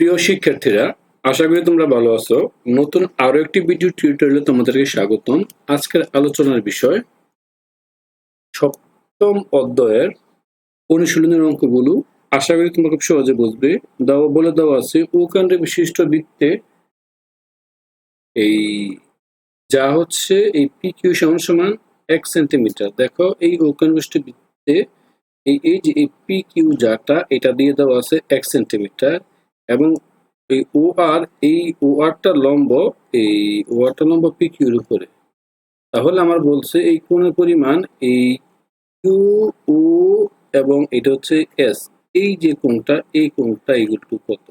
প্রিয় শিক্ষার্থীরা, আশা করি তোমরা ভালো আছো। নতুন আরও একটি ভিডিও টিউটোরিয়ালে তোমাদেরকে স্বাগতম। আজকের আলোচনার বিষয় সপ্তম অধ্যায়ের অনুশীলনের অঙ্কগুলো। আশা করি তোমরা খুব সহজে বুঝবে। দেওয়া বলে দেওয়া আছে উকান্ডে বিশিষ্ট বৃত্তে এই যা হচ্ছে এই পি কিউ সমান সমান এক সেন্টিমিটার দেখো, এই উকান বিশিষ্ট বৃত্তে এই এই যে এই পি কিউ যাটা এটা দিয়ে দেওয়া আছে এক সেন্টিমিটার এবং এই ও আর এই ও আরটা লম্ব, এই ও আরটা লম্ব পি কিউর উপরে। তাহলে আমার বলছে এই কোণের পরিমাণ এই কিউ ও এবং এটা হচ্ছে এস এই যে কোণটা, এই কোণটা এইগুলো কত?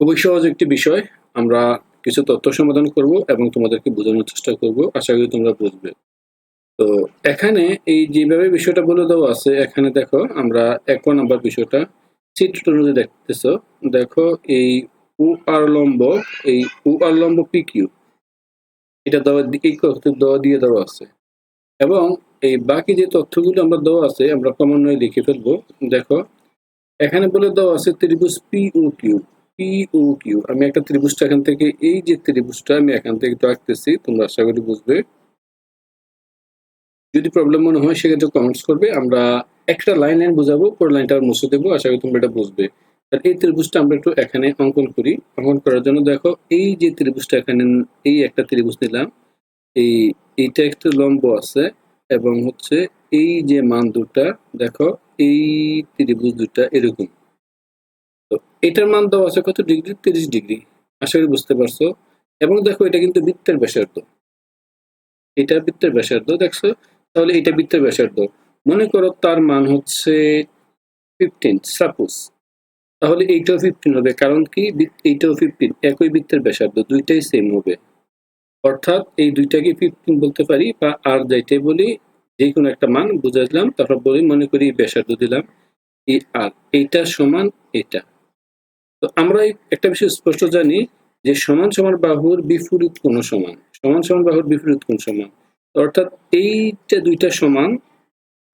খুবই সহজ একটি বিষয়। আমরা কিছু তথ্য সমাধান করব এবং তোমাদেরকে বোঝানোর চেষ্টা করব। আশা করি তোমরা বুঝবে। তো এখানে এই যেভাবে বিষয়টা বলে দেওয়া আছে, এখানে দেখো আমরা এক নম্বর বিষয়টা চিত্রটা অনুযায়ী দেখতেছো, দেখো এই উ আর লম্ব, এই উ আর লম্ব পি কিউ। এটা দেওয়া এই দেওয়া দিয়ে দেওয়া আছে। এবং এই বাকি যে তথ্যগুলো আমরা দেওয়া আছে, আমরা ক্রমান্বয়ে লিখে ফেলব। দেখো, এখানে বলে দেওয়া আছে ত্রিভুজ P O Q. P O Q. আমি একটা ত্রিভুজটা এখান থেকে, এই যে ত্রিভুজটা আমি এখান থেকে একটু আঁকতেছি, তোমরা আশা করি বুঝবে। যদি প্রবলেম মনে হয়, সেক্ষেত্রে কমেন্টস করবে। আমরা একটা লাইন লাইন বোঝাবো, পরে লাইনটা মুছে দেবো, আশা করি তোমরা এটা বুঝবে। আর এই ত্রিভুজটা আমরা একটু এখানে অঙ্কন করি। অঙ্কন করার জন্য দেখো, এই যে ত্রিভুজটা এখানে, এই একটা ত্রিভুজ নিলাম, এই, এইটা একটা লম্ব আছে, এবং হচ্ছে এই যে মান দুটা, দেখো, এই ত্রিভুজ দুটা এরকম। তো এটার মান দেওয়া আছে কত? ডিগ্রি, তিরিশ ডিগ্রি। আশা করি বুঝতে পারছ। এবং দেখো, এটা কিন্তু বৃত্তের ব্যাসার্ধ। এটা বৃত্তের ব্যাসার্ধ, দেখছ? তাহলে এটা বৃত্তের ব্যাসার্ধ। মনে করো তার মান হচ্ছে ফিফটিন সাপোজ তাহলে এইটাও ফিফটিন হবে, কারণ কি? এইটাও ফিফটিন একই বৃত্তের ব্যাসার্ধ, দুইটাই সেম হবে। অর্থাৎ এই দুইটাকে ফিফটিন বলতে পারি বা আর যাইতে বলি যে কোনো একটা মান বুঝাইলাম, তারপর বলি, মনে করি ব্যাসার্ধ দিলাম এই আর, এইটা সমান এটা। তো আমরা একটা বিষয় স্পষ্ট জানি যে সমান সমান বাহুর বিপরীত কোণ সমান সমান সমান বাহুর বিপরীত কোন সমান। অর্থাৎ এইটা দুইটা সমান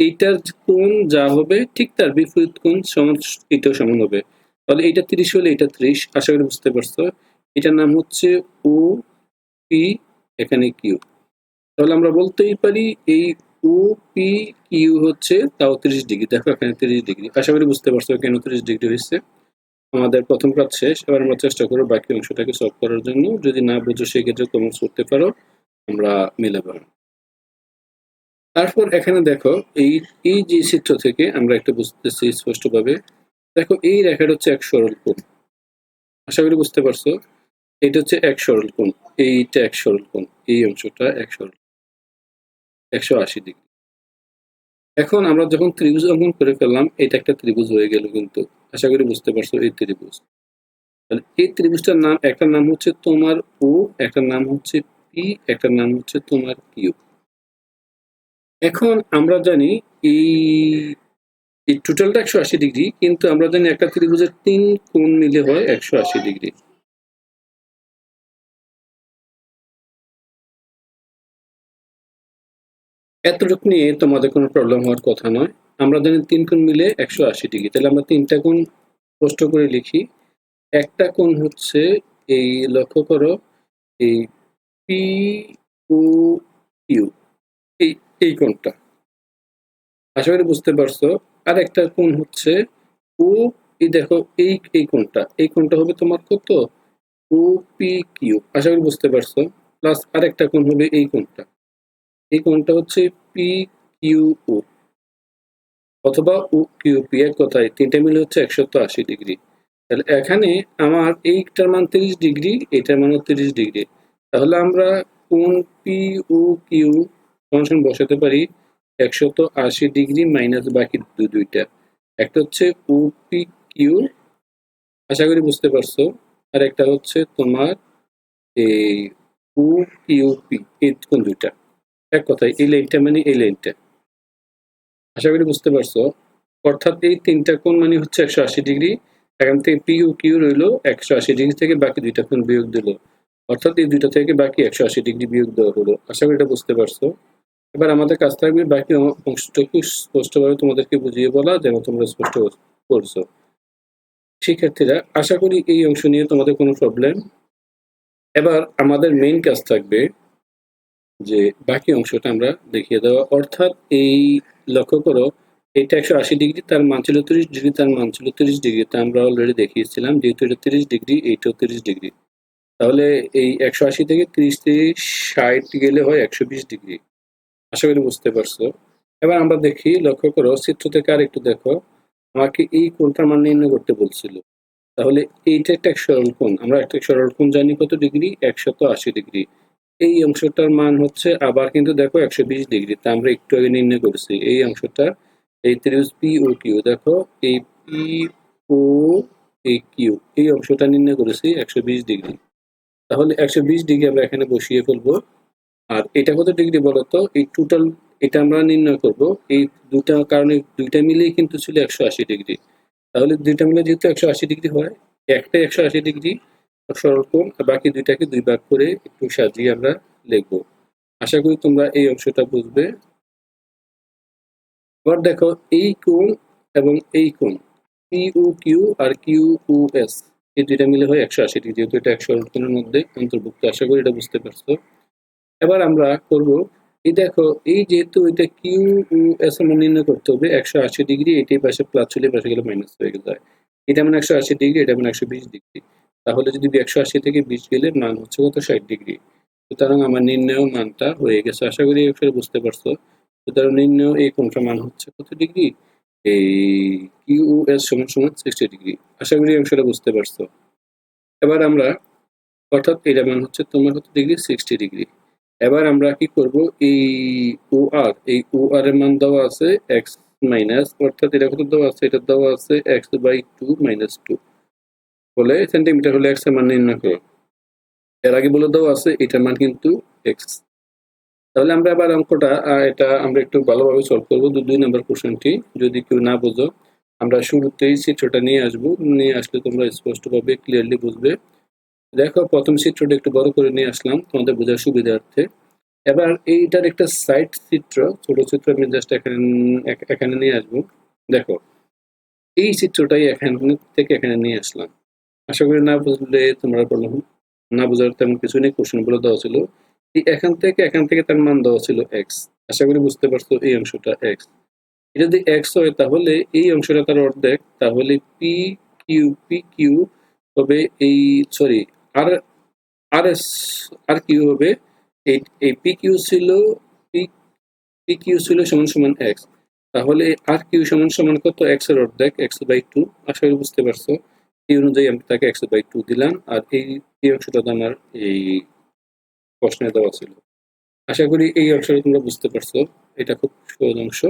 এইটার কোণ যা হবে, ঠিক তার বিপরীত কোণ এটাও সমান হবে। তাহলে এটা তিরিশ হলে এটা ত্রিশ, আশা করি বুঝতে পারছ। এটার নাম হচ্ছে ও পি, এখানে কিউ। তাহলে আমরা বলতেই পারি এই ও পি কিউ হচ্ছে তাও তিরিশ ডিগ্রি। দেখো এখানে তিরিশ ডিগ্রি। আশা করি বুঝতে পারছ কেন তিরিশ ডিগ্রি হচ্ছে আমাদের প্রথম কাজ শেষ। এবার আমরা চেষ্টা করব বাকি অংশটাকে সলভ করার জন্য। যদি না বুঝো, সেক্ষেত্রে কমেন্টস করতে পারো। আমরা মিলে পারো তারপর এখানে দেখো, এই এই যে চিত্র থেকে আমরা একটা বুঝতেছি স্পষ্টভাবে। দেখো, এই রেখাটা হচ্ছে এক সরল কোণ। আশা করি বুঝতে পারছ? এটা হচ্ছে এক সরল কোণ। এইটা এক সরল কোণ। এই অংশটা এক সরল একশো আশি ডিগ্রি। এখন আমরা যখন ত্রিভুজ অঙ্কন করে ফেললাম, এটা একটা ত্রিভুজ হয়ে গেল কিন্তু। আশা করি বুঝতে পারছ এই ত্রিভুজ। তাহলে এই ত্রিভুজটার নাম একটা নাম হচ্ছে তোমার ও একটা নাম হচ্ছে পি একটা নাম হচ্ছে তোমার কিউ এখন আমরা জানি এই এই টোটালটা একশো আশি ডিগ্রি কিন্তু আমরা জানি একটা ত্রিভুজের তিন কোণ মিলে হয় একশো আশি ডিগ্রি এতটুকু নিয়ে তোমাদের কোনো প্রবলেম হওয়ার কথা নয়। আমরা জানি তিন কোণ মিলে একশো আশি ডিগ্রি তাহলে আমরা তিনটা কোণ স্পষ্ট করে লিখি। একটা কোণ হচ্ছে এই, লক্ষ্য করো, এই পি ও ইউ এই এই কোণটা। আশা করি বুঝতে পারছ। আর একটা কোণ হচ্ছে ও, এই দেখো, এই এই কোণটা। এই কোণটা হবে তোমার কত? ও, পি, কিউ। আশা করি বুঝতে পারছ। প্লাস আরেকটা কোণ হবে এই কোণটা। এই কোণটা হচ্ছে পি, কিউ, ও। অথবা ও, কিউ, পি এক কথায়। তিনটা মিলে হচ্ছে একশত আশি ডিগ্রি। তাহলে এখানে আমার এইটার মান তিরিশ ডিগ্রি, এটার মান তিরিশ ডিগ্রি। তাহলে আমরা কোন পি, ও, কিউ ফাংশন বসাতে পারি? একশত আশি ডিগ্রি মাইনাস বাকি দু, দুইটা। একটা হচ্ছে ও পি কিউ আশা করি বুঝতে পারছ। আর একটা হচ্ছে তোমার এই ও কিউ পি এই কোন দুইটা? এক কথায়, এই লাইনটা মানে এই লাইনটা। আশা করি বুঝতে পারছ। অর্থাৎ এই তিনটা কোণ মানে হচ্ছে একশো আশি ডিগ্রি। এখান থেকে পি ও কিউ রইল একশো আশি ডিগ্রি থেকে বাকি দুইটা কোণ বিয়োগ দিল। অর্থাৎ এই দুইটা থেকে বাকি একশো আশি ডিগ্রি বিয়োগ দেওয়া হলো। আশা করি এটা বুঝতে পারছ। এবার আমাদের কাজ থাকবে বাকি অংশটুকু স্পষ্টভাবে তোমাদেরকে বুঝিয়ে বলা যেন তোমরা স্পষ্ট করছ। শিক্ষার্থীরা, আশা করি এই অংশ নিয়ে তোমাদের কোনো প্রবলেম এবার আমাদের মেইন কাজ থাকবে যে বাকি অংশটা আমরা দেখিয়ে দেওয়া। অর্থাৎ এই লক্ষ্য করো, এটা একশো আশি ডিগ্রি তার মান ছিল তিরিশ ডিগ্রি তার মান ছিল তিরিশ ডিগ্রি তা আমরা অলরেডি দেখিয়েছিলাম, যেহেতু এটা তিরিশ ডিগ্রি এইটাও তিরিশ ডিগ্রি তাহলে এই একশো আশি থেকে তিরিশ তিরিশ ষাট গেলে হয় একশো বিশ ডিগ্রি আশা করি বুঝতে পারছ। এবার আমরা দেখি, লক্ষ্য করো চিত্র থেকে আর একটু দেখো। আমাকে এই কোণটার মান নির্ণয় করতে বলছিল? তাহলে এইটা একটা সরল কোণ। আমরা একটা সরল কোণ জানি কত ডিগ্রি? একশত আশি ডিগ্রি। এই অংশটার মান হচ্ছে আবার কিন্তু দেখো একশো বিশ ডিগ্রি। তা আমরা একটু আগে নির্ণয় করেছি। এই অংশটা, এই ত্রিভুজ পি ও কিউ দেখো, এই পি ও এই কিউ এই অংশটা নির্ণয় করেছি একশো বিশ ডিগ্রি। তাহলে একশো বিশ ডিগ্রি আমরা এখানে বসিয়ে ফেলব। আর এটা কত ডিগ্রি বলতো? এই টোটাল এটা আমরা নির্ণয় করব। এই দুটা কারণে দুইটা মিলেই কিন্তু ছিল একশো আশি ডিগ্রি। তাহলে দুইটা মিলে যেহেতু একশো আশি ডিগ্রি হয়, একটা একশো আশি ডিগ্রি সরল কোণ বাকি দুইটাকে দুই ভাগ করে একটু সাজিয়ে আমরা লিখব। আশা করি তোমরা এই অংশটা বুঝবে। এবার দেখো, এই কোণ এবং এই কোণ ও কিউ আর কিউ ও এস এই দুইটা মিলে হয় একশো আশি ডিগ্রি। যেহেতু এটা একশো কোণের মধ্যে অন্তর্ভুক্ত, আশা করি এটা বুঝতে পারছ। এবার আমরা করব, এই দেখো, এই যেহেতু এটা কিউ এস আমরা নির্ণয় করতে হবে, একশো আশি ডিগ্রি এটি পাশে প্লাস চলে পাশে গেলে মাইনাস হয়ে যায় এটা মানে একশো আশি ডিগ্রি, এটা মানে একশো বিশ ডিগ্রি। তাহলে যদি একশো আশি থেকে বিশ গেলে মান হচ্ছে কত? ষাট ডিগ্রি। সুতরাং আমার নির্ণয় মানটা হয়ে গেছে। আশা করি অক্ষরে বুঝতে পারছ। সুতরাং নির্ণয় এই কোনটা মান হচ্ছে কত ডিগ্রি? এই কিউ এস সমান সমান সিক্সটি ডিগ্রি। আশা করি অংশটা বুঝতে পারছ। এবার আমরা, অর্থাৎ এটা মান হচ্ছে তোমার কত ডিগ্রি? Sixty degree. এবার আমরা কি করব? এই ও আর এই ও আর এর মান দেওয়া আছে এক্স মাইনাস অর্থাৎ এটা কত দেওয়া আছে? এটা দেওয়া আছে x by two minus two বলে সেন্টিমিটার হলে এক্সের মান নির্ণয় করো। এর আগে বলে দেওয়া আছে এটার মান কিন্তু এক্স তাহলে আমরা আবার অঙ্কটা এটা আমরা একটু ভালোভাবে সলভ করব। দুই নম্বর কোশ্চেনটি যদি কেউ না বোঝো, আমরা শুরুতেই চিত্রটা নিয়ে আসব। নিয়ে আসলে তোমরা স্পষ্টভাবে ক্লিয়ারলি বুঝবে। দেখো, প্রথম চিত্রটা একটু বড় করে নিয়ে আসলাম, তোমাদের বোঝার সুবিধার্থে। এবার এইটার একটা সাইড চিত্র, ছোট চিত্র, আমি জাস্ট এখানে এখানে নিয়ে আসব। দেখো, এই চিত্রটাই এখান থেকে এখানে নিয়ে আসলাম। আশা করি না বুঝলে তোমরা বললাম না বোঝার তেমন কিছু নেই কোশ্চেন বলে দেওয়া ছিল। এখান থেকে এখান থেকে তার মান দেওয়া ছিল এক্স আশা করি বুঝতে পারছ, এই অংশটা এক্স যদি এক্স হয়, তাহলে এই অংশটা তার অর্ধেক, তাহলে পি কিউ পি কিউ হবে এই সরি আর আর এস, আর কিউ হবে? এই এই পি ছিল পি পি কিউ ছিল সমান সমান এক্স তাহলে আর কিউ সমান সমান কত? এক্সের অর্ধেক এক্স বাই টু আশা করি বুঝতে পারছ। এই অনুযায়ী আমি তাকে এক্স বাই টু দিলাম। আর এই এই অংশটা আমার এই প্রশ্নে দেওয়া ছিল। আশা করি এই অংশটা তোমরা বুঝতে পারছ। এটা খুব সহজ অংশ।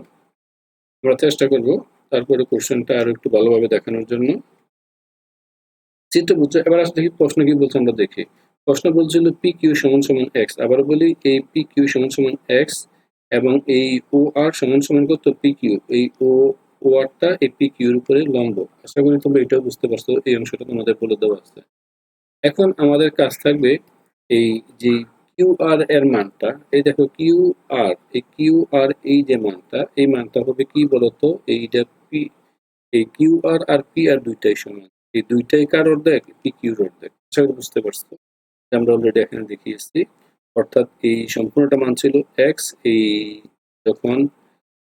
আমরা চেষ্টা করব তারপরে কোশ্চেনটা আরও একটু ভালোভাবে দেখানোর জন্য। চিত্র বুঝছ এবার আসলে দেখি প্রশ্ন কি বলছে আমরা দেখি। প্রশ্ন বলছিল পি কিউ সমান সমান এক্স আবার বলি, এই পি কিউ সমান সমান এক্স এবং এই ও আর সমান সমান কত? পি কিউ এই ও ও আরটা এই পি কিউর উপরে লম্ব। আশা করি তোমরা এটাও বুঝতে পারছ, এই অংশটা তোমাদের বলে দেওয়া আছে। এখন আমাদের কাজ থাকবে এই যে কিউ আর এর মানটা, এই দেখো কিউ আর এই কিউ আর এই যে মানটা, এই মানটা হবে কি বলতো? এইটা পি এই কিউ আর আর পি আর দুইটাই সমান। এই দুইটাই কার অর্ধেক? পি কিউর অর্ধেক? আশা করি বুঝতে পারছ। আমরা অলরেডি এখানে দেখিয়েছি। অর্থাৎ এই সম্পূর্ণটা মান ছিল এক্স এই যখন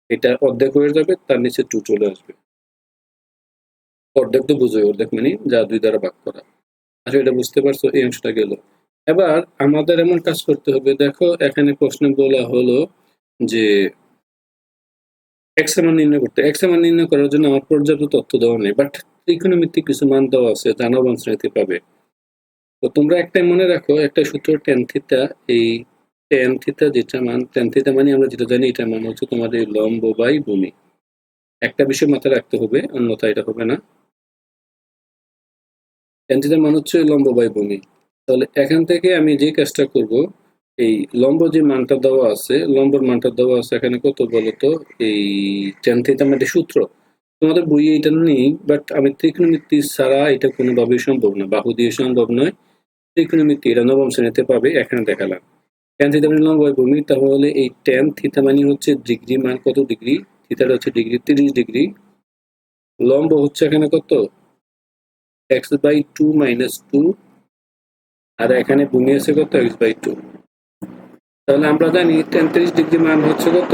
এটা অর্ধেক হয়ে যাবে, তার নিচে টু চলে আসবে। অর্ধেক তো বুঝোই, অর্ধেক মানে যা দুই দ্বারা ভাগ করা। আসলে এটা বুঝতে পারছ, এই অংশটা গেল। এবার আমাদের এমন কাজ করতে হবে, দেখো, এখানে প্রশ্ন বলা হলো যে এক্সের মান নির্ণয় করতে। এক্সের মান নির্ণয় করার জন্য আমার পর্যাপ্ত তথ্য দেওয়া নেই বাট ত্রিকোণমিতিক কিছু মান দেওয়া আছে যা নবম শ্রেণীতে পাবে তো তোমরা একটাই মনে রাখো, একটা সূত্র টেন থিটা এই টেন থিটা যেটা মান টেন থিটা মানে আমরা যেটা জানি এটা মান হচ্ছে তোমাদের এই লম্ব বাই ভূমি। একটা বিষয় মাথায় রাখতে হবে অন্যথা এটা হবে না। টেন থিটার মান হচ্ছে লম্ব বাই ভূমি। তাহলে এখান থেকে আমি যে কাজটা করব, এই লম্ব যে মানটা দেওয়া আছে, লম্বর মানটা দেওয়া আছে এখানে কত বলতো? এই টেন থিটা মানে সূত্র। তোমাদের বইয়ে এটা নেই বাট আমি ত্রিকোণমিতি ছাড়া এটা কোনোভাবেই সম্ভব না। বাহু দিয়ে সম্ভব নয়। ত্রিকোণমিতি, এটা নবম শ্রেণীতে পাবে, এখানে দেখালাম। টেন থিটা মানে লম্ব ভূমি, তাহলে এই টেন থিটা মানে হচ্ছে ডিগ্রি, মান কত ডিগ্রি? থিটাটা হচ্ছে ডিগ্রি, তিরিশ ডিগ্রি। লম্ব হচ্ছে এখানে কত? X by two minus two আর এখানে ভূমি আছে কত? এক্স বাই টু তাহলে আমরা জানি তেত্রিশ ডিগ্রি মান হচ্ছে কত?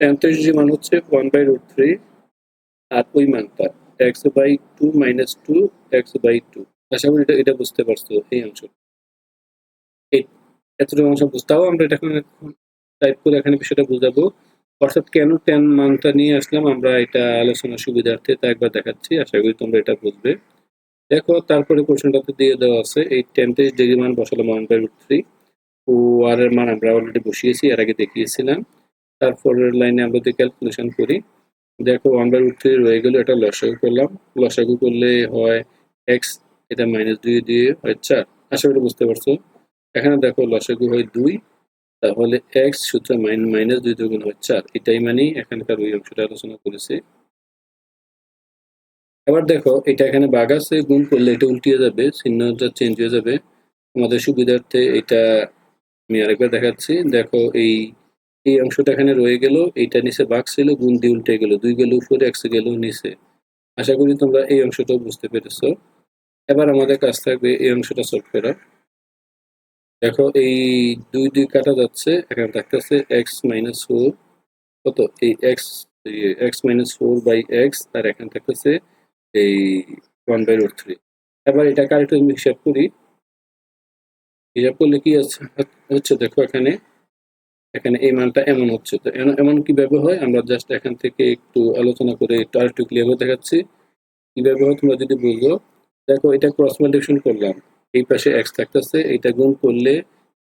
তেত্রিশ ডিগ্রি মান হচ্ছে ওয়ান বাই রুট থ্রি আর ওই মানটা x by two minus two x by two আশা করি এটা এটা বুঝতে পারছ এই অংশ এতটুকু অংশ বুঝতেও আমরা এটা এখন টাইপ করে এখানে বিষয়টা বুঝাবো। অর্থাৎ কেন টেন মানটা নিয়ে আসলাম, আমরা এটা আলোচনার সুবিধার্থে তা একবার দেখাচ্ছি। আশা করি তোমরা এটা বুঝবে। দেখো, তারপরে কোশ্চেনটাতে দিয়ে দেওয়া আছে। এই টেন্টেজ ডিগ্রি মান বসালাম ওয়ান বাই রুট থ্রি ও, আর এর মান আমরা অলরেডি বসিয়েছি, এর আগে দেখিয়েছিলাম। তারপরের লাইনে আমরা যদি ক্যালকুলেশন করি, দেখো রুট থ্রি রয়ে গেল, এটা লসাগু করলাম। লসাগু করলে হয় এক্স এটা মাইনাস দুই দিয়ে হয় চার। আশা করি বুঝতে পারছ? এখানে দেখো লসাগু হয় দুই, তাহলে এক্স সূত্র মাইন মাইনাস দুই দুগুণ হয় চার। এটাই মানে এখানকার ওই অংশটা আলোচনা করেছে। এবার দেখো, এটা এখানে বাঘ আছে, গুণ করলে এটা উল্টিয়ে যাবে, চিহ্নটা চেঞ্জ হয়ে যাবে। আমাদের সুবিধার্থে এটা আমি আরেকবার দেখাচ্ছি। দেখো এই এই অংশটা এখানে রয়ে গেল, এইটা নিচে বাঘ ছিল, গুণ দিয়ে উল্টে গেল, দুই গেল উপরে একশো গেল নিচে। আশা করি তোমরা এই অংশটাও বুঝতে পেরেছ। এবার আমাদের কাজ থাকবে এই অংশটা সলভ করা দেখো, এই দুই দুই কাটা যাচ্ছে, এখানে থাকতেছে এক্স মাইনাস ফোর কত? এই x x minus four by x আর এখানে থাকতেছে এই ওয়ান বাই রুট থ্রি এবার এটাকে আরেকটু হিসাব করি। হিসাব করলে কি আছে? হচ্ছে দেখো এখানে এখানে এই মানটা এমন হচ্ছে। তো এমন কীভাবে হয়? আমরা জাস্ট এখান থেকে একটু আলোচনা করে একটু ক্লিয়ার দেখাচ্ছি কীভাবে হয় তোমরা যদি বুঝো দেখো, এটা ক্রস মাল্টিপ্লিকেশন করলাম। এই পাশে এক্স থাকতেছে এটা গুণ করলে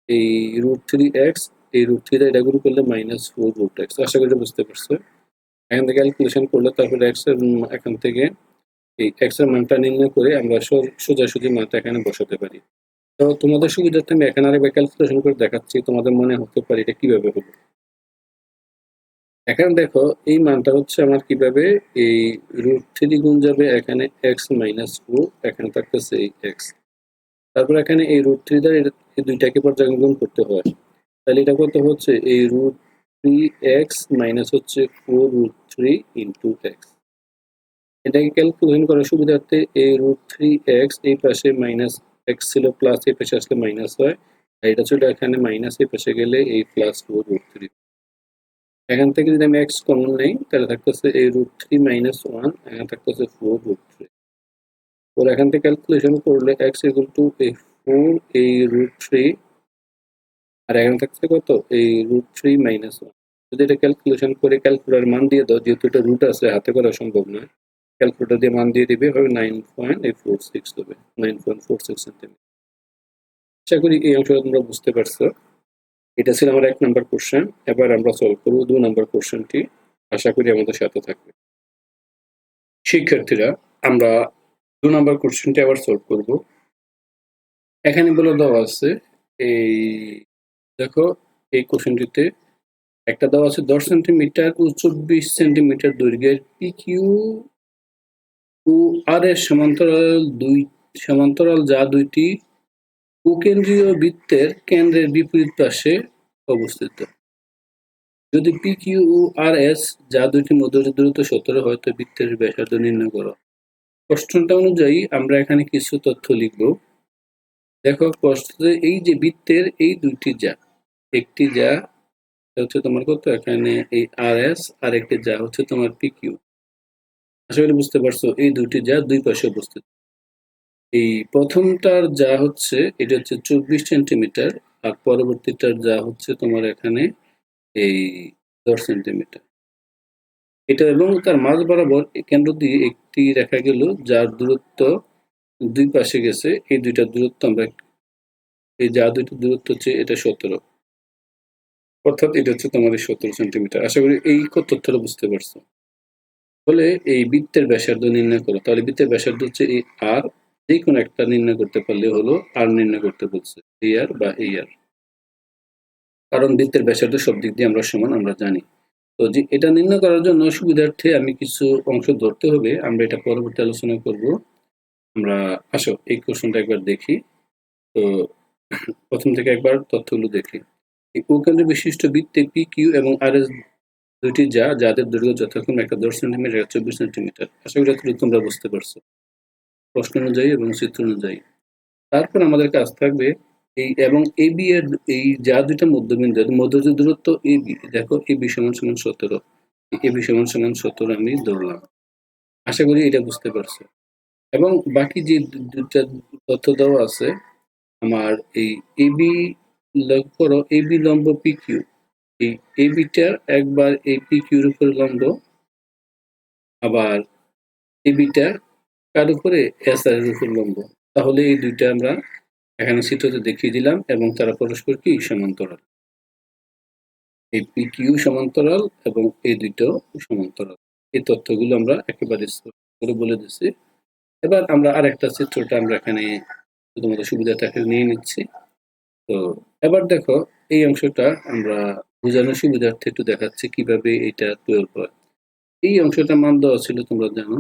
এই রুট থ্রি এক্স এই রুট থ্রিটা এটা গুণ করলে মাইনাস ফোর রুট এক্স আশা করি বুঝতে পারছ। এখান থেকে ক্যালকুলেশন করলে তারপরে এক্সের এখান থেকে এই এক্সের মানটা নির্ণয় করে আমরা সোজাসুজি মানটা এখানে বসাতে পারি। তো তোমাদের সুবিধার্থে আমি এখানে আরেকবার ক্যালকুলেশন করে দেখাচ্ছি, তোমাদের মনে হতে পারে এটা কীভাবে হবে এখানে দেখো, এই মানটা হচ্ছে আমার কীভাবে? এই রুট থ্রি গুণ যাবে এখানে এক্স মাইনাস ফোর এখানে থাকতেছে এই এক্স তারপর এখানে এই রুট থ্রি দ্বারা এই দুইটাকে পর্যায়ক্রম করতে হয়। তাহলে এটা কত হচ্ছে? এই রুট থ্রি এক্স মাইনাস হচ্ছে four root three into x এটাকে ক্যালকুলেশন করার সুবিধার্থে এই রুট থ্রি এক্স এই পাশে মাইনাস এক্স ছিল প্লাস এই পাশে আসলে মাইনাস হয়। এটা ছিল এখানে মাইনাস এই পাশে গেলে এই প্লাস ফোর রুট থ্রি এখান থেকে যদি আমি এক্স কমন নেই, তাহলে থাকতেছে এই রুট থ্রি মাইনাস ওয়ান এখানে থাকতেছে ফোর রুট থ্রি ওর এখান থেকে ক্যালকুলেশন করলে এক্স ইকুয়াল টু এই ফোর এই রুট থ্রি আর এখানে থাকছে কত? এই রুট থ্রি মাইনাস ওয়ান যদি এটা ক্যালকুলেশন করে ক্যালকুলেটার মান দিয়ে দাও, যেহেতু এটা রুট আছে, হাতে করা সম্ভব নয়। ক্যালকুলেটার দিয়ে মান দিয়ে দিবে হবে নাইন পয়েন্ট এই ফোর সিক্স হবে nine point four six centimetre আশা করি এই অংশটা তোমরা বুঝতে পারছ। এটা ছিল আমার এক নম্বর কোশ্চেন এবার আমরা সলভ করব দু নম্বর কোশ্চেনটি আশা করি আমাদের সাথে থাকবে। শিক্ষার্থীরা, আমরা দু নম্বর কোশ্চেনটি আবার সলভ করব। এখানে বলে দেওয়া আছে, এই দেখো, এই কোশ্চেনটিতে একটা দেওয়া আছে, দশ সেন্টিমিটার ও চব্বিশ সেন্টিমিটার দৈর্ঘ্যের পিকিউ ও আর এর সমান্তরাল দুই, সমান্তরাল যা দুইটি উপকেন্দ্রীয় বৃত্তের কেন্দ্রের বিপরীত পাশে অবস্থিত। যদি পি কিউ ও আর এস যা দুইটি মধ্যবর্তী দূরত্ব সতেরো হয় তো বৃত্তের ব্যাসার্ধ নির্ণয় করো। প্রশ্নটা অনুযায়ী আমরা এখানে কিছু তথ্য লিখব। দেখো প্রশ্নে এই যে বৃত্তের এই দুইটি যা, একটি যা হচ্ছে তোমার কত? এখানে এই আর এস আর একটি যা হচ্ছে তোমার পি কিউ আশা করি বুঝতে পারছ, এই দুইটি যা দুই পাশে অবস্থিত এই প্রথমটার যা হচ্ছে, এটা হচ্ছে চব্বিশ সেন্টিমিটার, আর পরবর্তীটার যা হচ্ছে তোমার এখানে এই দশ সেন্টিমিটার। এটা এবং তার মাঝ বরাবর কেন্দ্র দিয়ে একটি রেখা গেল, যার দূরত্ব দুই পাশে গেছে। এই দুইটা দূরত্ব আমরা এই যা দুইটা দূরত্ব হচ্ছে, এটা সতেরো। অর্থাৎ এটা হচ্ছে তোমাদের সতেরো সেন্টিমিটার। আশা করি এই তথ্যটা বুঝতে পারছ। বলে এই বৃত্তের ব্যাসার্ধ নির্ণয় করো। তাহলে বৃত্তের ব্যাসার্ধ হচ্ছে এই আর যে কোনো একটা নির্ণয় করতে পারলে হলো আর নির্ণয় করতে বলছে এই আর বা এই আর কারণ বৃত্তের ব্যাসার্ধ সব দিক দিয়ে আমরা সমান, আমরা জানি। তো যে এটা নির্ণয় করার জন্য সুবিধার্থে আমি কিছু অংশ ধরতে হবে, আমরা এটা পরবর্তী আলোচনা করব। আমরা, আসো, এই কোশ্চেনটা একবার দেখি। তো প্রথম থেকে একবার তথ্যগুলো দেখি। এই উপকেন্দ্র বিশিষ্ট বৃত্তে পি কিউ এবং আর এস দুইটি যা যাদের দৈর্ঘ্য যথাক্রমে একটা দশ সেন্টিমিটার, একটা চব্বিশ সেন্টিমিটার। আশা করি এতটুকু তোমরা বুঝতে পারছ। প্রশ্ন অনুযায়ী এবং চিত্র অনুযায়ী। তারপর আমাদের কাজ থাকবে এই এবং এ, বি, এর এই যা দুইটা মধ্যবিন্দু মধ্যবিন্দু দূরত্ব এ, বি। দেখো, এ, বি সমান সমান সতেরো। এ, বি সমান সমান সতেরো আমি ধরলাম। আশা করি এটা বুঝতে পারছ। এবং বাকি যে দুটা তথ্য দেওয়া আছে, আমার এই এ, বি লক্ষ্য করো, এ, বি লম্ব পি কিউ এই এ বিটা একবার এই পি কিউর উপরে লম্ব, আবার এ বিটা কার উপরে? এস উপর লম্ব। তাহলে এই দুইটা আমরা এখানে চিত্রতে দেখিয়ে দিলাম এবং তারা পরস্পর কি? সমান্তরাল। এই পি কিউ সমান্তরাল এবং এই দুইটাও সমান্তরাল। এই তথ্যগুলো আমরা একেবারে করে বলে দিচ্ছি। এবার আমরা আরেকটা চিত্রটা আমরা এখানে তোমাদের সুবিধাটাকে নিয়ে নিচ্ছি। তো, এবার দেখো এই অংশটা আমরা বোঝানোর সুবিধার্থে একটু দেখাচ্ছে কীভাবে এটা টুয়েলভ হয়। এই অংশটা মান দেওয়া ছিল, তোমরা জানো,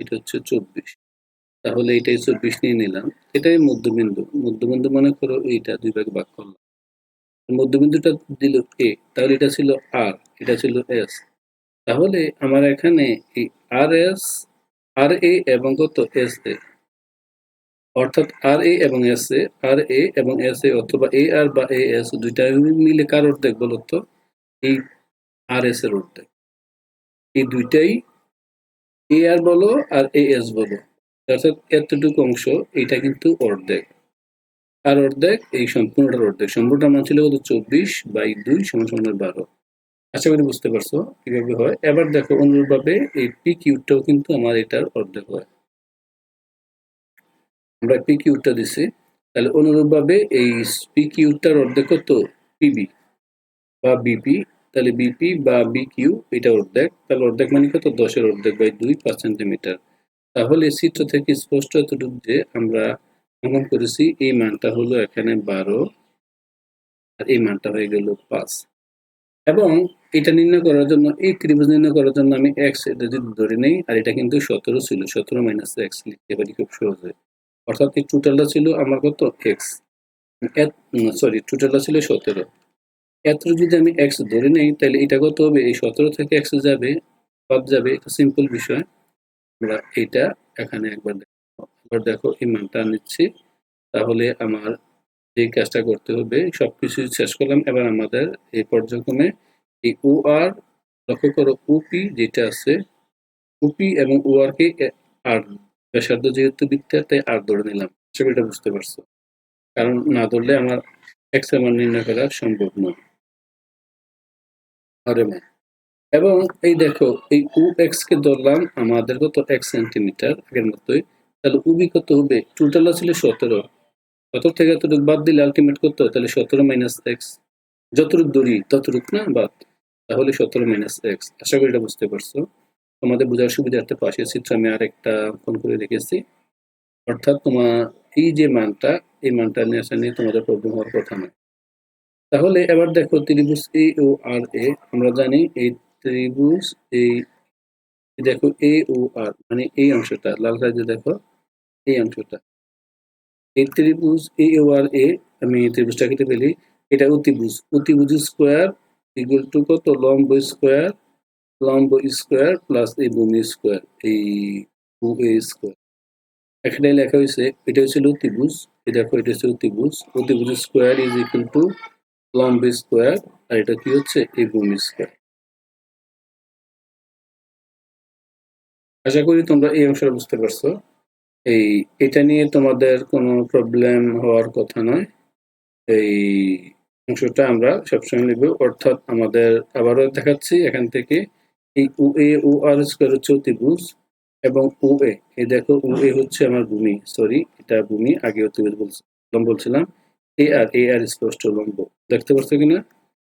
এটা হচ্ছে চব্বিশ। তাহলে এটাই চব্বিশ নিয়ে নিলাম। এটাই মধ্যবিন্দু। মধ্যবিন্দু মনে করো এইটা, দুই ভাগে ভাগ করলাম। মধ্যবিন্দুটা দিল এ তাহলে এটা ছিল আর, এটা ছিল এস। তাহলে আমার এখানে এই আর এস, আর এ এবং কত? S A. অর্থাৎ আর, এ এবং এস, এ। আর, এ এবং এস, এ অথবা এ, আর বা এ, এস দুইটা মিলে কার অর্ধেক বলো তো? এই আর, এস এর অর্ধেক। এই দুইটাই এ আর বলো আর এ, এস বলো। অর্থাৎ এতটুকু অংশ, এটা কিন্তু অর্ধেক। আর অর্ধেক, এই সম্পূর্ণটার অর্ধেক। সম্পূর্ণটার মান ছিল কত? চব্বিশ বাই দুই সমান বারো। আশা করি বুঝতে পারছ কীভাবে হয়? এবার দেখো, অনুরূপভাবে এই পি কিউটাও কিন্তু আমার এটার অর্ধেক হয়। আমরা পি কিউটা দিছি। তাহলে অনুরূপভাবে এই পি কিউটার অর্ধেক কত? পিবি বা বিপি তাহলে বিপি বা বি কিউ এটা অর্ধেক। তাহলে অর্ধেক মানে কত? দশের অর্ধেক বাই দুই পাঁচ সেন্টিমিটার তাহলে চিত্র থেকে স্পষ্ট এতটুকু যে আমরা অঙ্কন করেছি এই মানটা হলো এখানে বারো আর এই মানটা হয়ে গেল পাঁচ। এবং এটা নির্ণয় করার জন্য, এই ত্রিভুজ নির্ণয় করার জন্য আমি এক্স এটা যদি ধরে নেই, আর এটা কিন্তু সতেরো ছিল, সতেরো মাইনাস এক্স লিখতে পারি খুব সহজে। অর্থাৎ এই টোটালটা ছিল আমার কত? এক্স সরি টোটালটা ছিল সতেরো। এত যদি আমি এক্স ধরে নেই, তাহলে এটা কত হবে? এই সতেরো থেকে এক্স যাবে বাদ যাবে, এটা সিম্পল বিষয়। আমরা এটা এখানে একবার দেখো একবার দেখো, এই মানটা নিচ্ছি। তাহলে আমার যে কাজটা করতে হবে, সবকিছু শেষ করলাম। এবার আমাদের এই পর্যায়ক্রমে এই ও আর লক্ষ্য করো ওপি যেটা আছে ওপি এবং ও আর কে আর ব্যাসার্ধ যেহেতু বৃত্তের, তাই আর ধরে নিলাম। সেটা বুঝতে পারছ। কারণ না ধরলে আমার এক্সের মান নির্ণয় করা সম্ভব নয়। আরে মান এবং এই দেখো, এই ও এক্স কে ধরলাম, আমাদের কত এক সেন্টিমিটার আগের মতোই, তাহলে উবি কত হবে? টোটাল ছিল সতেরো। সতেরো থেকে এতটুকু বাদ দিলে আলটিমেট কত? তাহলে সতেরো মাইনাস এক্স যতটুকু দড়ি ততটুকু না বাদ। তাহলে সতেরো মাইনাস এক্স আশা করি এটা বুঝতে পারছ। তোমাদের বোঝার সুবিধার্থে পাশে চিত্র আমি আরেকটা ফোন করে রেখেছি। অর্থাৎ তোমার এই যে মানটা, এই মানটা নিয়ে আসা নিয়ে তোমাদের প্রবলেম হওয়ার কথা নয়। তাহলে এবার দেখো ত্রিভুজ এ ও আর এ আমরা জানি এই ত্রিভুজ এই দেখো এ ও আর মানে এই অংশটা, লাল সাইজে দেখো, এই অংশটা। এই ত্রিভুজ এ ও আর এ আমি ত্রিভুজটা কেটে ফেলি, এটা অতিভুজ। অতিভুজ স্কোয়ার ইকুয়াল টু কত? লম্ব স্কোয়ার লম্ব স্কোয়ার প্লাস এই ভূমি স্কোয়ার এই ভূ এ স্কোয়ার এখানে লেখা হয়েছে, এটা হচ্ছিল অতিভুজ এই দেখো এটা হচ্ছে অতিভুজ অতিভুজ স্কোয়ার ইজ ইকুয়াল টু লম্ব স্কোয়ার আর এটা কি হচ্ছে? এই ভূমি স্কোয়ার আশা করি তোমরা এই অংশটা বুঝতে পারছ। এই, এটা নিয়ে তোমাদের কোনো প্রবলেম হওয়ার কথা নয়। এই অংশটা আমরা সবসময় নেব। অর্থাৎ আমাদের আবারও দেখাচ্ছি এখান থেকে এই ও এ ও আর স্কোয়ার হচ্ছে অতিভুজ এবং ও এ। এই দেখো ও এ হচ্ছে আমার ভূমি। সরি এটা ভূমি, আগে অতিভুজ বলছিলাম বলছিলাম। এ আর এ আর স্পষ্ট লম্ব। দেখতে পাচ্ছ কিনা?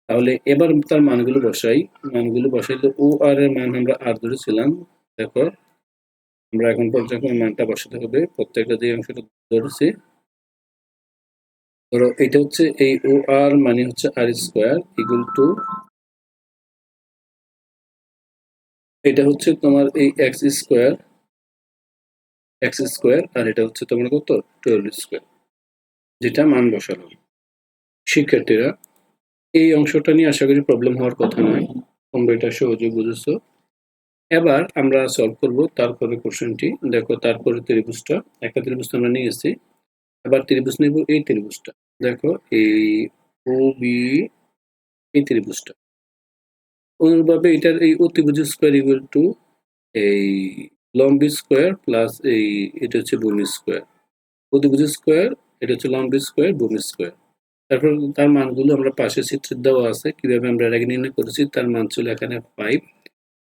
তাহলে এবার তার মানগুলো বসাই। মানগুলো বসাইলে ও আর এর মান আমরা আর ধরেছিলাম। দেখো, আমরা এখন পর্যন্ত মানটা বসাতে হবে। প্রত্যেকটা যে অংশটা ধরেছি। ধরো, এটা হচ্ছে এই ও আর মানে হচ্ছে আর স্কোয়ার ইকুয়াল টু এটা হচ্ছে তোমার এই এক্স স্কোয়ার এক্স স্কোয়ার আর এটা হচ্ছে তোমার কত? টুয়েলভ স্কোয়ার যেটা মান বসালাম শিক্ষার্থীরা, এই অংশটা নিয়ে আশা করি প্রবলেম হওয়ার কথা নয়। তোমরা এটা সহজে বুঝেছ। এবার আমরা সলভ করব তারপরে কোশ্চেনটি দেখো, তারপরে ত্রিভুজটা, একটা ত্রিভুজ আমরা নিয়ে এসেছি। এবার ত্রিভুজ নেব এই ত্রিভুজটা। দেখো, এই ও বি এই ত্রিভুজটা। অনুরূপভাবে এটার এই অতিভুজ স্কোয়ার ইকুয়াল টু এই লম্বি স্কোয়ার প্লাস এই এটা হচ্ছে ভূমি স্কোয়ার অতিভুজ স্কোয়ার এটা হচ্ছে লম্বি স্কোয়ার ভূমি স্কোয়ার তারপর তার মানগুলো আমরা পাশে চিত্রে দেওয়া আছে, কীভাবে আমরা আগে নির্ণয় করেছি, তার মান ছিল এখানে ফাইভ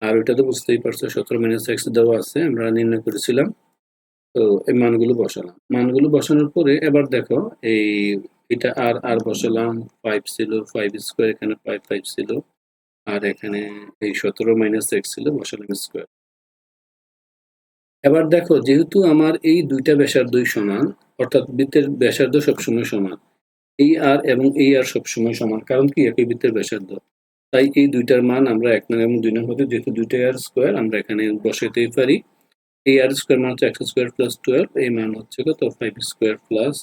আর ওইটা তো বুঝতেই পারছ, সতেরো মাইনাস এক্স দেওয়া আছে, আমরা নির্ণয় করেছিলাম। তো এই মানগুলো বসালাম। মানগুলো বসানোর পরে এবার দেখো, এই এটা আর আর বসালাম ফাইভ ছিল ফাইভ স্কোয়ার এখানে ফাইভ ফাইভ ছিল। আর এখানে এই সতেরো মাইনাস এক্স ছিল বসালাম স্কোয়ার এবার দেখো, যেহেতু আমার এই দুইটা ব্যাসার্ধই সমান, অর্থাৎ বৃত্তের ব্যাসার্ধ সবসময় সমান। এই আর এবং এই আর সবসময় সমান, কারণ কি? একই বৃত্তের ব্যাসার্ধ। তাই এই দুইটার মান আমরা এক নং এবং দুই নং হতে, যেহেতু দুইটা আর স্কোয়ার আমরা এখানে বসাইতেই পারি। এই আর স্কোয়ার মান হচ্ছে একশো স্কোয়ার প্লাস টুয়েলভ এই মান হচ্ছে কত? ফাইভ স্কোয়ার প্লাস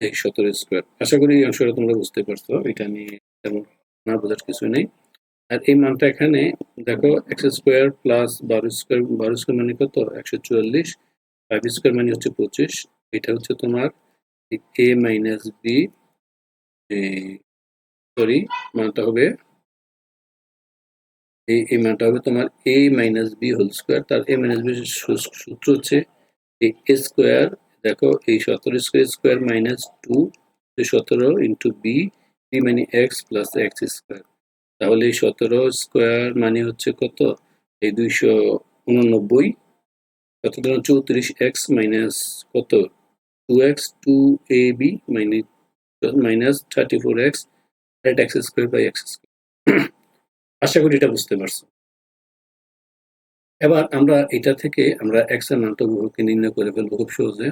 এই সতেরো স্কোয়ার আশা করি এই অংশটা তোমরা বুঝতে পারছ। এটা নিয়ে তেমন না বোঝার কিছু নেই। আর এই মানটা এখানে, দেখো একশো স্কোয়ার প্লাস বারো স্কোয়ার বারো স্কোয়ার মানে কত? একশো চুয়াল্লিশ ফাইভ স্কোয়ার মানে হচ্ছে পঁচিশ। এটা হচ্ছে তোমার এ মাইনাস বি সরি মানটা হবে, এই এই মানটা হবে তোমার A minus B whole square তার এ মাইনাস বি সূত্র হচ্ছে এই এ স্কোয়ার দেখো, এই সতেরো স্কোয়ার স্কোয়ার মাইনাস টু সতেরো ইন্টু বি বি মানে এক্স প্লাস এক্স স্কোয়ার তাহলে সতেরো স্কোয়ার মানে হচ্ছে কত? এই দুইশো উননব্বই। কত চৌত্রিশ এক্স মাইনাস কত? Two x two A B minus minus thirty four x eight x square by x square আশা করি এটা বুঝতে পারছ। এবার আমরা এটা থেকে আমরা এক্সের মানটা বহুকে নির্ণয় করে ফেলব খুব সহজে।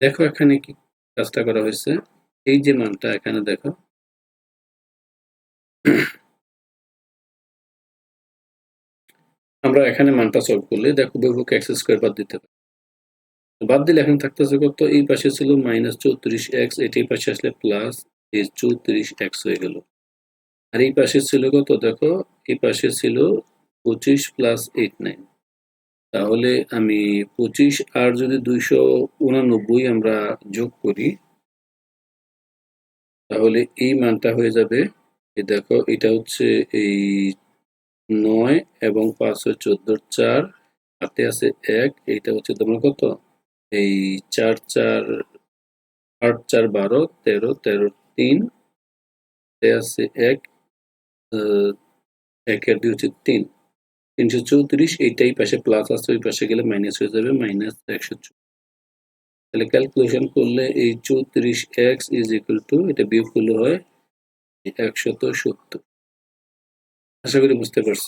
দেখো এখানে কি কাজটা করা হয়েছে। এই যে মানটা এখানে দেখো। আমরা এখানে মানটা সলভ করলে দেখো বহুকে এক্স স্কোয়ার বাদ দিতে পারি। বাদ দিলে এখন থাকতেছে কত? এই পাশে ছিল মাইনাস চৌত্রিশ এক্স এটাই পাশে আসলে প্লাস এই চৌত্রিশ এক্স হয়ে গেল। আর এই পাশে ছিল কত? দেখো, এই পাশে ছিল পঁচিশ প্লাস এইট নাইন তাহলে আমি পঁচিশ আর যদি দুইশো উনানব্বই আমরা যোগ করি, তাহলে এই মানটা হয়ে যাবে দেখো, এটা হচ্ছে এই নয় এবং পাঁচ হচ্ছে চোদ্দোর চার, হাতে আছে এক, এইটা হচ্ছে তোমার কত? এই চার চার, আট, চার, বারো, তেরো তেরো, তিন আছে এক একের দুই হচ্ছে তিন। তিনশো চৌত্রিশ, এইটাই পাশে প্লাস আছে, ওই পাশে গেলে মাইনাস হয়ে যাবে মাইনাস একশো তাহলে ক্যালকুলেশন করলে এই চৌত্রিশ এক্স ইজ ইকুয়াল টু এটা বিয়োগ করলে হয় একশত সত্তর। আশা করি বুঝতে পারছ।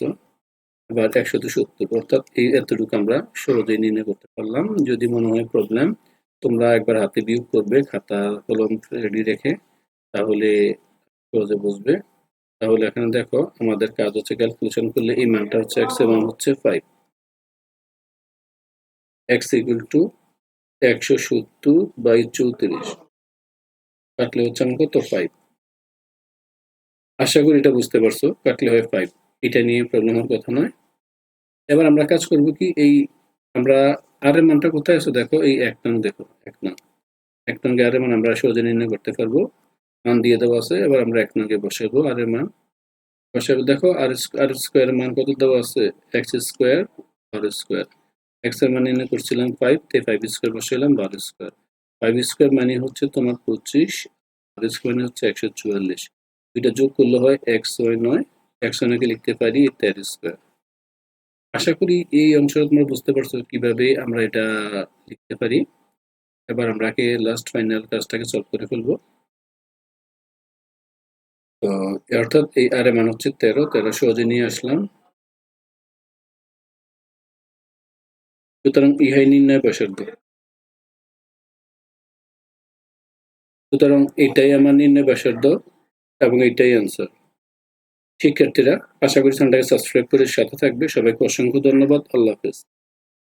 এবার একশত সত্তর অর্থাৎ এই এতটুকু আমরা সহজেই নির্ণয় করতে পারলাম। যদি মনে হয় প্রবলেম তোমরা একবার হাতে বিয়োগ করবে, খাতা, কলম রেডি রেখে, তাহলে সহজে বুঝবে। তাহলে এখানে দেখো, আমাদের কাজ হচ্ছে ক্যালকুলেশন করলে এই মানটা হচ্ছে এক্স মান হচ্ছে ফাইভ এক্স ইকুয়াল টু একশো সত্তর বাই চৌত্রিশ। কাটলে হচ্ছে আমার কত? ফাইভ আশা করি এটা বুঝতে পারছ, কাটলে হয় ফাইভ এটা নিয়ে প্রবলেম হওয়ার কথা নয়। এবার আমরা কাজ করব কি এই আমরা আর এর মানটা কোথায় আছে? দেখো, এই এক নং দেখো, এক নং। এক নং আর মান আমরা সহজে নির্ণয় করতে পারব। মান দিয়ে দেওয়া আছে, এবার আমরা এক নঙ্গে বসাবো আর এর মান। বসাবো, দেখো আর আর স্কোয়ার মান কত দেওয়া আছে? এক্স স্কোয়ার আর স্কোয়ার এক্সের মান নির্ণয় করছিলাম ফাইভ তে ফাইভ স্কোয়ার বসাইলাম বারো স্কোয়ার ফাইভ স্কোয়ার মানে হচ্ছে তোমার পঁচিশ আর স্কোয়ার মানে হচ্ছে একশো চুয়াল্লিশ। দুইটা যোগ করলে হয় এক্স ওয়াই নয়। একশো নয়কে লিখতে পারি তেরো স্কোয়ার আশা করি এই অংশটা তোমরা বুঝতে পারছ কীভাবে আমরা এটা লিখতে পারি। এবার আমরা লাস্ট ফাইনাল কাজটাকে সলভ করে ফেলব। তো অর্থাৎ এই আর মান হচ্ছে তেরো। তেরো সহজে নিয়ে আসলাম। সুতরাং ইহাই নির্ণয় ব্যাসার্ধ। সুতরাং এটাই আমার নির্ণয় ব্যাসার্ধ। এবং এটাই অ্যান্সার শিক্ষার্থীরা, আশা করি চ্যানেলটাকে সাবস্ক্রাইব করে সাথে থাকবে। সবাইকে অসংখ্য ধন্যবাদ। আল্লাহ হাফেজ।